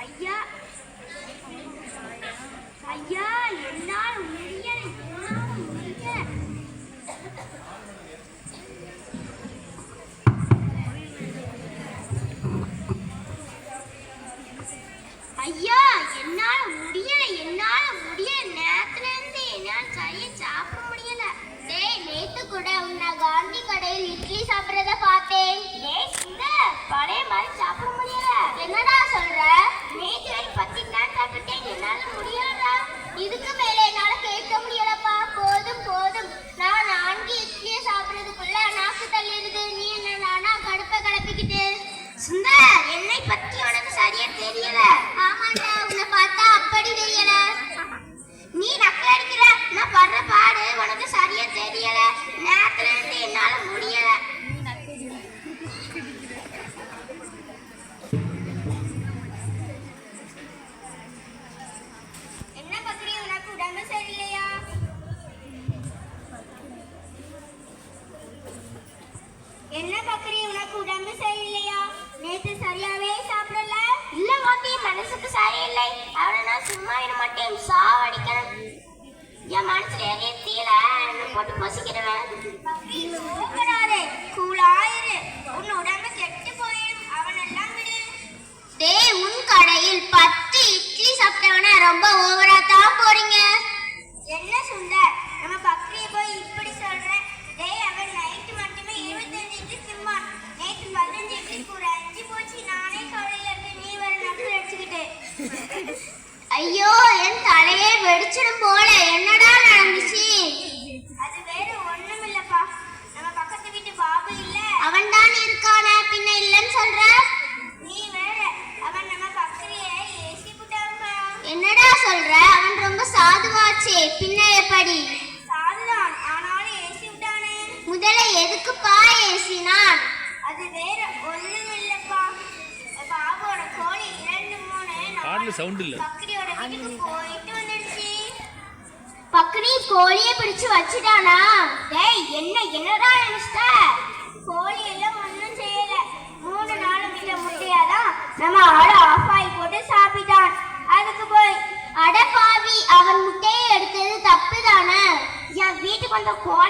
ஐயா. ஐயா என்னால் முடிய என்னால் முடிய. ஐயா என்னால் முடியல என்னால் முடியல நேரத்துல இருந்து என்னால் சரியா சாப்பிட முடியல. டேய் நேத்து கூட உன்னை காந்தி கடையில் இட்லி சாப்பிடுறத பார்த்தேன். டேய் சுந்தர் பழைய மாதிரி சுந்தர் என்னை பத்தி உனக்கு சரியா தெரியல? ஆமாண்டா உன்னை பார்த்தா அப்படி தெரியல. நீ நக்கல் அடிக்கிற நான் படுற பாடு உனக்கு சரியா தெரியல. நேரத்துல இருந்து என்னால முடியல. சும்மா விட மாட்டேன். சாவடிக்கணும். என் மனசுல எரிய தீல போட்டு பொசிக்கிறவன். வெடிச்சிடும் போல. என்னடா நடந்துச்சு? அது வேற ஒண்ணும் இல்லப்பா நம்ம பக்கத்து வீட்டு பாபு இல்ல. அவன் தான் இருக்கானே பின்ன இல்லன்னு சொல்ற? நீ வேற. அவன் நம்ம பக்கறிய ஏசி புட்டாப்பா என்னடா சொல்ற? அவன் ரொம்ப சாதுவாச்சே. பின்ன எப்படி? சாதுதான். ஆனாலும் ஏசி விட்டானே. முதல்ல எதுக்குப்பா ஏசினான் அது வேற ஒண்ணும் இல்லப்பா பாபோட கோழி இரண்டு மூணு சவுண்ட் இல்ல. பக்கரியோட வீட்டுக்கு போயிட்டு பக்ரி கோழியை பிடிச்சு வச்சுட்டானா? டேய் என்ன என்னடா நினைச்சிட்ட கோழி எல்லாம் ஒன்றும் செய்யல. மூணு நாலு மில்ல முட்டையாதான் நம்ம ஆள ஆஃப் ஆகி போட்டு சாப்பிட்டான். அதுக்கு போய் அட பாவி அவன் முட்டையை எடுத்தது தப்பு தானே என் வீட்டுக்கு வந்த கோழி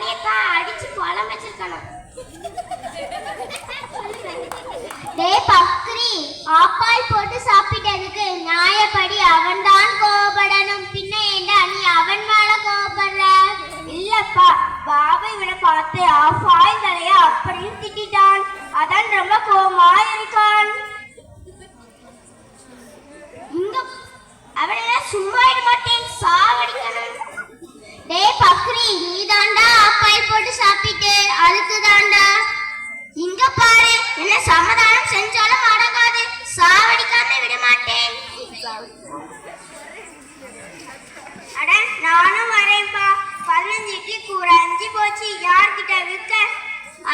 அட நானும் வரேன்பா பதினஞ்சு இட்லி கூற அஞ்சு போச்சு. யார்கிட்ட விற்க?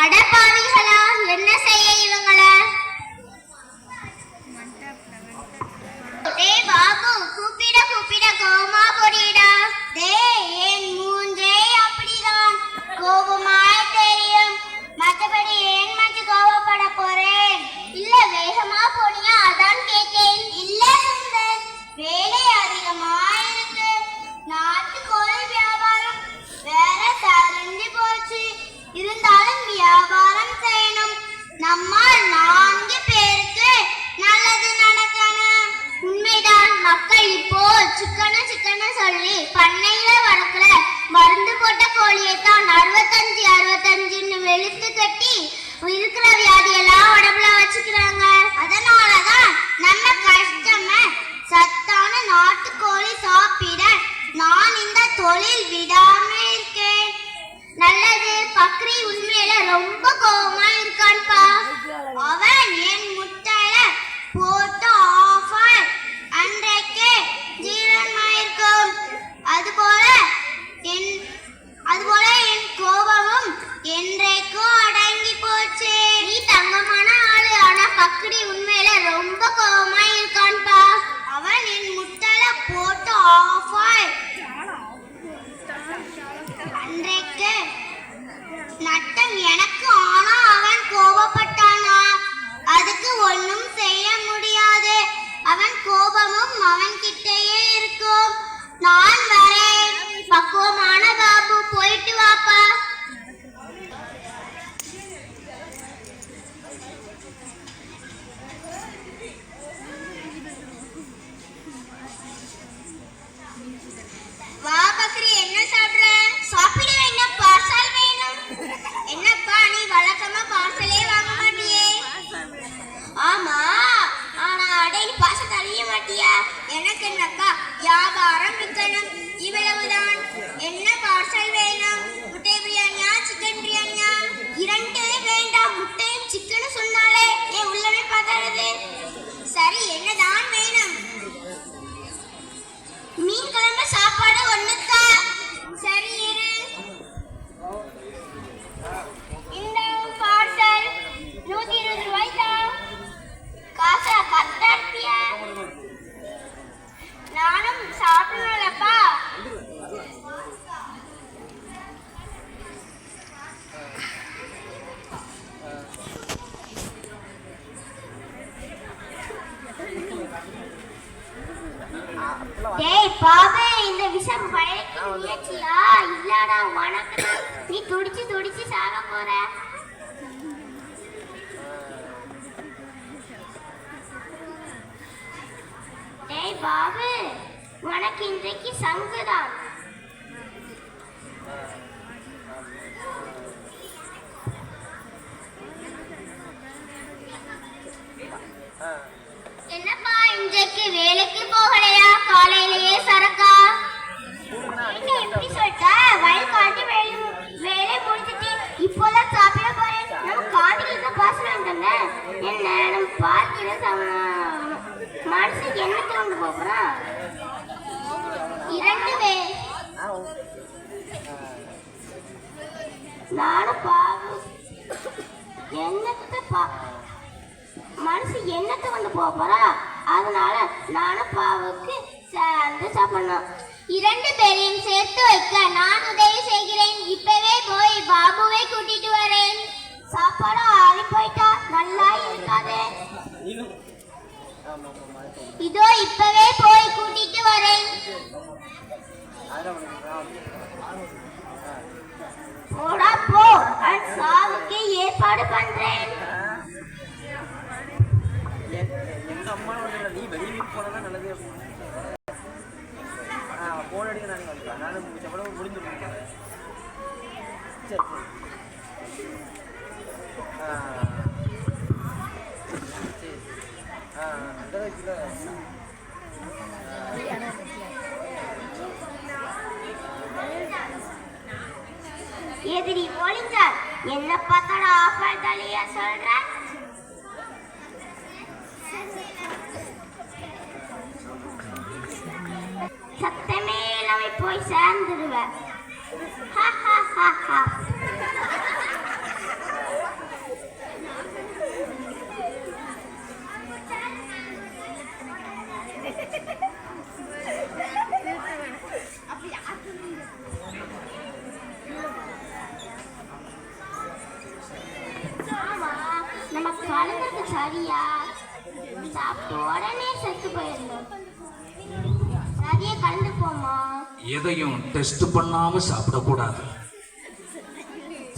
அட பாவிகளா என்ன செய்ய இவங்கள? டேய் பாபு கூப்பிட கூப்பிட கோமா பொடிடா டேய் ஏன் அறுபத்தஞ்சு அறுபத்தஞ்சுன்னு வெளுத்து கட்டி இருக்கிற வியாதியெல்லாம் உடம்புல வச்சுக்கிறாங்க. அதனாலதான் நம்ம கஷ்டம சத்தான நாட்டுக்கோழி சாப்பிட நான் இந்த தொழில் விடாம இருக்கேன். நல்லது பக்ரி உண்மையில ரொம்ப கோபமா இருக்கான்பா அவன் என் முட்டையில போ அக்கடி உண்மையில ரொம்ப கோபமா இருக்கான்பா அவன் என் முட்டல போட்டு ஆஃப் ஆய். அன்றைக்கு நட்டம் எனக்கு ஆனா அவன் கோபப்பட்டானா அதுக்கு ஒன்னும் செய்ய முடியாது. அவன் கோபமும் அவன் கிட்டேயே இருக்கும். நான் வரேன். பக்குவமா வியாபாரம் விற்கணும். இவ்வளவுதான். என்ன பார்சல் வேணும்? முட்டை பிரியாணியா சிக்கன் பிரியாணியா? இரண்டே வேண்டாம். முட்டையும் சிக்கனும் சொன்னாலே ஏன் உள்ளவே பதறது? சரி என்னதான் வேணும்? பாபு உனக்கு இன்றைக்கு சங்குதான். என்னப்பா இன்றைக்கு வேலைக்கு இரண்டு பேர் நானும் பாவு என்னத்தை பா மனசு என்னத்தை வந்து போக போறா? அதனால நானும் பாவுக்கு சேர்ந்து சாப்பிடணும் இரண்டு பேரையும் சேர்த்து வைக்க நான் உதவி செய்கிறேன். இப்பவே போய் பாபுவை கூட்டிட்டு வரேன். சாப்பாடு ஆறி போயிட்டா நல்லா இருக்காது. இதோ இப்பவே போய் கூட்டிட்டு வரேன். போடா போ. நான் சாவுக்கு ஏற்பாடு பண்றேன். எதிரி ஒளிஞ்சார் என்ன பார்த்தாலும் ஆஃபர் தலையா சொல்ற சத்தமே இல்லாம போய் சேர்ந்துடுவேன் ஹா, ஹா, ஹா, ஹா. கலந்தது சரியா? சாப்பிட்டு உடனே செத்து போயிடணும். சரியா கலந்து போமா எதையும் டெஸ்ட் பண்ணாம சாப்பிடக்கூடாது.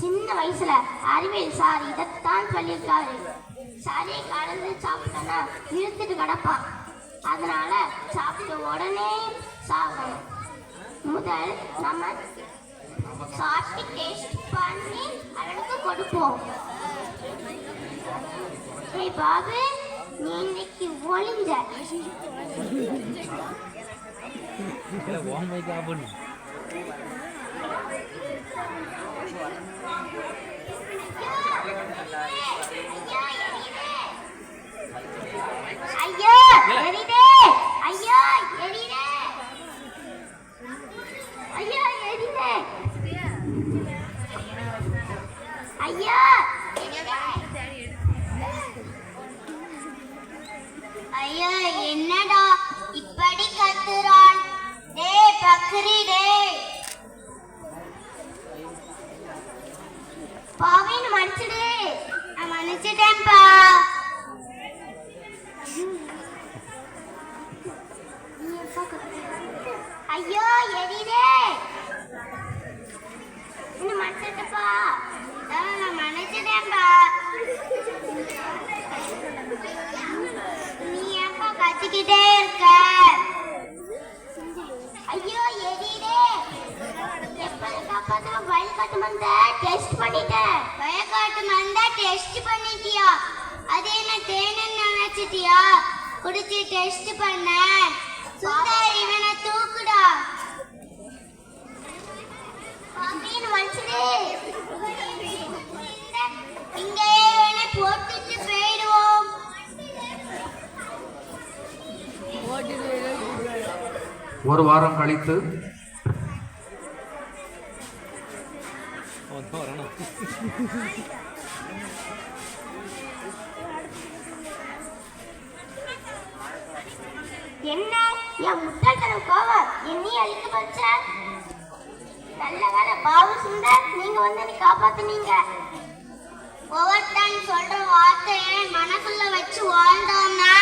சின்ன வயசுல அறிவியல் சார் இதைத்தான் சொல்லியிருக்காரு. சரியை கலந்து சாப்பிட்டோன்னா இழுத்துட்டு கிடப்பான். அதனால சாப்பிட்ட உடனே சாப்பிடணும் முதல் நம்ம சாப்பிட்டு டேஸ்ட் பண்ணி அவனுக்கு கொடுப்போம். ஏய் பாபு நீ இன்னைக்கு ஒளிஞ்ச. ஐயோ எரிதே ஐயோ எரிதே ஐயோ எரிதே ஐயோ ஐயோ என்னடா இப்படி கத்துறான் டே பக்ரி டே. பாவின் மன்னிச்சிடு. நான் மன்னிச்சிட்டேன்ப்பா. நினைச்சிட்டியா குடிச்சு டெஸ்ட் பண்ண. சுந்தர் இவனை தூக்குடா. அப்படின்னு மனுஷனே இங்கேயே இவனை போட்டுட்டு போயிடுவோம். ஒரு வாரம் கழித்து. என்ன? என் முட்டாள்தனம் கோவம். என்னையும் அழிக்க போச்ச நல்ல வேலை பாவம் சுந்தர் நீங்க வந்து என்னை காப்பாத்துனீங்க. ஒவ்வொரு டைம் சொல்ற வார்த்தையை மனசுல வச்சு வாழ்ந்தோம்னா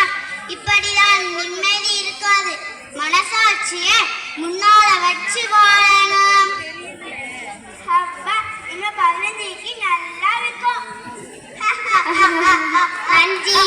இப்படிதான் நிம்மதி இருக்காது. மனசாட்சிய முன்னால வச்சு வாழணும். இன்னும் பதினஞ்சுக்கு நல்லா இருக்கும். நன்றி